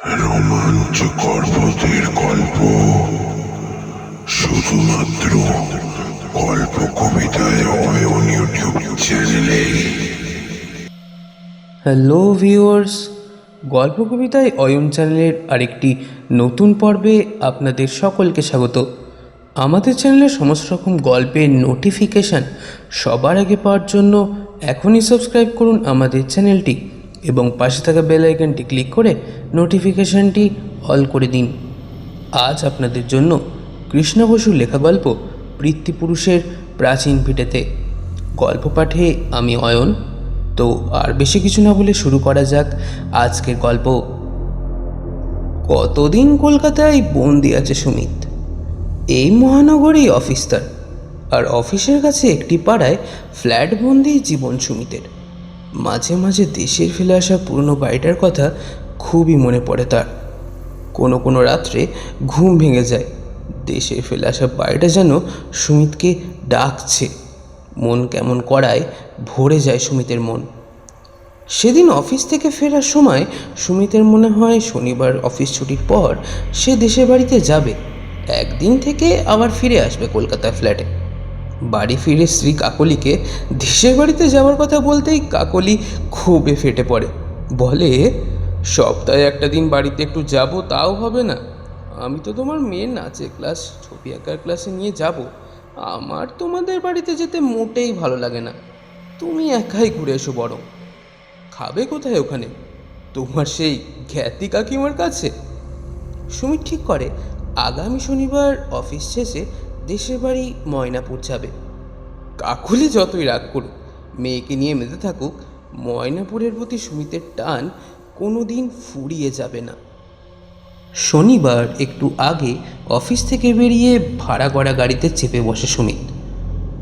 রোমাঞ্চকর পথের গল্প। শুধুমাত্র গল্প কবিতায় অয়ন ইউটিউব চ্যানেলে হ্যালো ভিউয়ার্স গল্প কবিতায় অয়ন চ্যানেলের আরেকটি নতুন পর্বে আপনাদের সকলকে স্বাগত। আমাদের চ্যানেলে সমস্ত রকম গল্পের নোটিফিকেশান সবার আগে পাওয়ার জন্য এখনই সাবস্ক্রাইব করুন আমাদের চ্যানেলটি এবং পাশে থাকা বেল আইকনটি ক্লিক করে নোটিফিকেশানটি অল করে দিন। আজ আপনাদের জন্য কৃষ্ণ বসুর লেখা গল্প বৃত্তিপুরুষের প্রাচীন ভিটেতে। গল্প পাঠে আমি অয়ন। তো আর বেশি কিছু না বলে শুরু করা যাক আজকের গল্প। কতদিন কলকাতায় বন্দি আছে সুমিত? এই মহানগরেই অফিস তার। আর অফিসের কাছে একটি পাড়ায় ফ্ল্যাট বন্দি জীবন সুমিতের। মাঝে মাঝে দেশের ফেলে আসা পুরনো বাড়িটার কথা খুবই মনে পড়ে তার। কোনো কোনো রাত্রে ঘুম ভেঙে যায়। দেশে ফেলে আসা বাড়িটা যেন সুমিতকে ডাকছে। মন কেমন করায় ভরে যায় সুমিতের মন। সেদিন অফিস থেকে ফেরার সময় সুমিতের মনে হয় শনিবার অফিস ছুটির পর সে দেশের বাড়িতে যাবে। একদিন থেকে আবার ফিরে আসবে কলকাতা ফ্ল্যাটে। বাড়ি ফিরে স্ত্রী কাকলিকে দেশের বাড়িতে যাওয়ার কথা বলতেই কাকলি খুবই ফেটে পড়ে। বলে, সপ্তাহে একটা দিন বাড়িতে একটু যাব, তাও হবে না। আমি তো তোমার মেয়ের নাচের ক্লাস, ছবি আঁকার ক্লাসে নিয়ে যাব। আমার তোমাদের বাড়িতে যেতে মোটেই ভালো লাগে না। তুমি একাই ঘুরে এসো বরং। খাবে কোথায় ওখানে? তোমার সেই খ্যাতি কাকিমার কাছে? সুমিত ঠিক করে, আগামী শনিবার অফিস শেষে দেশের বাড়ি ময়নাপুর যাবে। কাকুলি যতই রাগ করুক, মেয়েকে নিয়ে মেতে থাকুক, ময়নাপুরের প্রতি সুমিতের টান কোনো দিন ফুরিয়ে যাবে না। শনিবার একটু আগে অফিস থেকে বেরিয়ে ভাড়া করা গাড়িতে চেপে বসে সুমিত।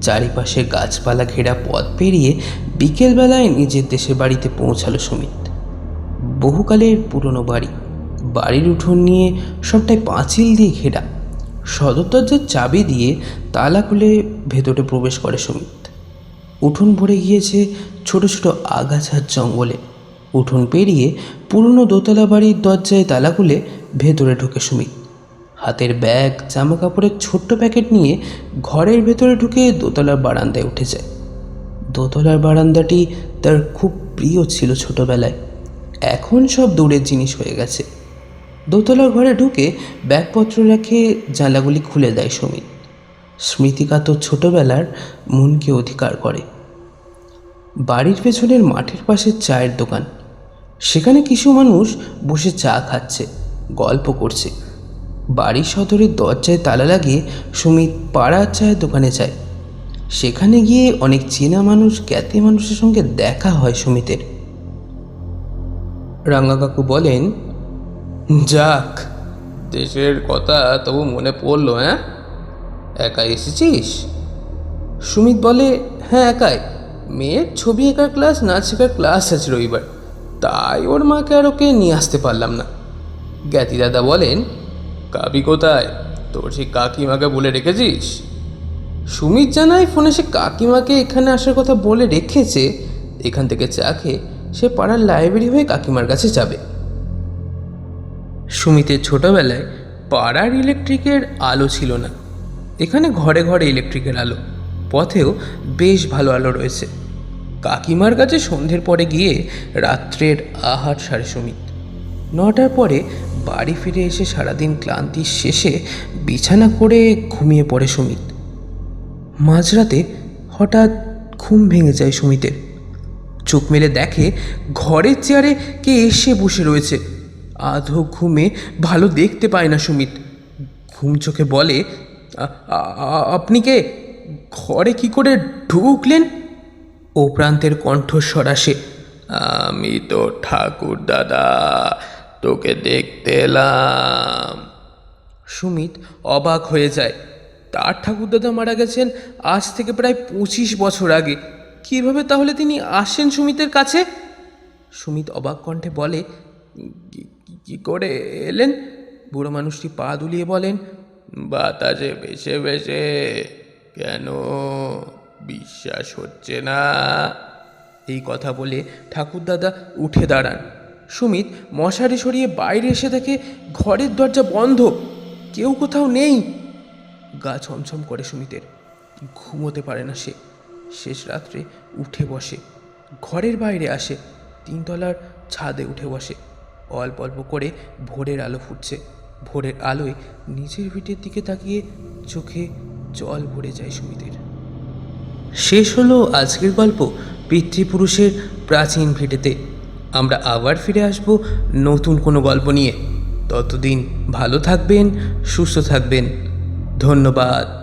চারিপাশে গাছপালা ঘেরা পথ পেরিয়ে বিকেলবেলায় নিজের দেশের বাড়িতে পৌঁছালো সুমিত। বহুকালের পুরনো বাড়ি, বাড়ির উঠোন নিয়ে সবটাই পাঁচিল দিয়ে ঘেরা। সদর দরজার চাবি দিয়ে তালা খুলে ভেতরে প্রবেশ করে সুমিত। উঠোন ভরে গিয়েছে ছোট ছোট আগাছার জঙ্গলে। উঠোন পেরিয়ে পুরনো দোতলা বাড়ির দরজায় তালা খুলে ভেতরে ঢোকে সুমিত। হাতের ব্যাগ জামা কাপড়ের ছোট্ট প্যাকেট নিয়ে ঘরের ভেতরে ঢুকে দোতলার বারান্দায় উঠে যায়। দোতলার বারান্দাটি তার খুব প্রিয় ছিল ছোটবেলায়। এখন সব দূরের জিনিস হয়ে গেছে। দোতলার ঘরে ঢুকে ব্যাগপত্র রেখে জানলাগুলি খুলে দেয় সুমিত। স্মৃতিকাতর ছোটবেলার মনকে অধিকার করে। বাড়ির পেছনের মাঠের পাশে চায়ের দোকান। সেখানে কিছু মানুষ বসে চা খাচ্ছে, গল্প করছে। বাড়ির সদরের দরজায় তালা লাগিয়ে সুমিত পাড়ার চায়ের দোকানে যায়। সেখানে গিয়ে অনেক চেনা মানুষ, জ্ঞাতি মানুষের সঙ্গে দেখা হয় সুমিতের। রাঙ্গা কাকু বলেন যাক, দেশের কথা তবু মনে পড়ল হ্যাঁ? একা এসেছিস? সুমিত বলে হ্যাঁ একাই। মেয়ের ছবি আঁকার ক্লাস, নাচ শেখার ক্লাস আছে রবিবার। তাই ওর মাকে আর ওকে নিয়ে আসতে পারলাম না। জ্ঞাতি দাদা বলেন, কাবি কোথায়? তোর সেই কাকিমাকে বলে রেখেছিস? সুমিত জানায়, ফোনে সে কাকিমাকে এখানে আসার কথা বলে রেখেছে। এখান থেকে চা খেয়ে সে পাড়ার লাইব্রেরি হয়ে কাকিমার কাছে যাবে। সুমিতের ছোটবেলায় পাড়ার ইলেকট্রিকের আলো ছিল না। এখানে ঘরে ঘরে ইলেকট্রিকের আলো, পথেও বেশ ভালো আলো রয়েছে। কাকিমার কাছে সন্ধ্যের পরে গিয়ে রাত্রের আহার সারে সুমিত। নটার পরে বাড়ি ফিরে এসে সারাদিন ক্লান্তির শেষে বিছানা করে ঘুমিয়ে পড়ে সুমিত। মাঝরাতে হঠাৎ ঘুম ভেঙে যায় সুমিতের। চোখ মেলে দেখে ঘরের চেয়ারে কে এসে বসে রয়েছে। আধো ঘুমে ভালো দেখতে পায় না সুমিত। ঘুম চোখে বলে, "আ- আ- আপনি কে? ঘরে কি করে ঢুকলেন? ও প্রান্তের কণ্ঠস্বর আসে, আমি তো ঠাকুর দাদা, তোকে দেখতে এলাম। সুমিত অবাক হয়ে যায়, তার ঠাকুরদাদা মারা গেছেন আজ থেকে প্রায় পঁচিশ বছর আগে। কীভাবে তাহলে তিনি আসেন সুমিতের কাছে? সুমিত অবাক কণ্ঠে বলে "কি- করে এলেন? বুড়ো মানুষটি পা দুলিয়ে বলেন বাতাসে ভেসে ভেসে কেন? বিশ্বাস হচ্ছে না। এই কথা বলে ঠাকুরদাদা উঠে দাঁড়ান। সুমিত মশারি সরিয়ে বাইরে এসে দেখে ঘরের দরজা বন্ধ, কেউ কোথাও নেই। গা ছমছম করে সুমিতের, ঘুমোতে পারে না সে। শেষ রাত্রে উঠে বসে, ঘরের বাইরে আসে, তিনতলার ছাদে উঠে বসে। অল্প অল্প করে ভোরের আলো ফুটছে। ভোরের আলোয় নিচের ভিটের দিকে তাকিয়ে চোখে জল ভরে যায় সুমিতের। শেষ হলো আজকের গল্প পিতৃপুরুষের প্রাচীন ভিটেতে। আমরা আবার ফিরে আসব নতুন কোনো গল্প নিয়ে। ততদিন ভালো থাকবেন, সুস্থ থাকবেন। ধন্যবাদ।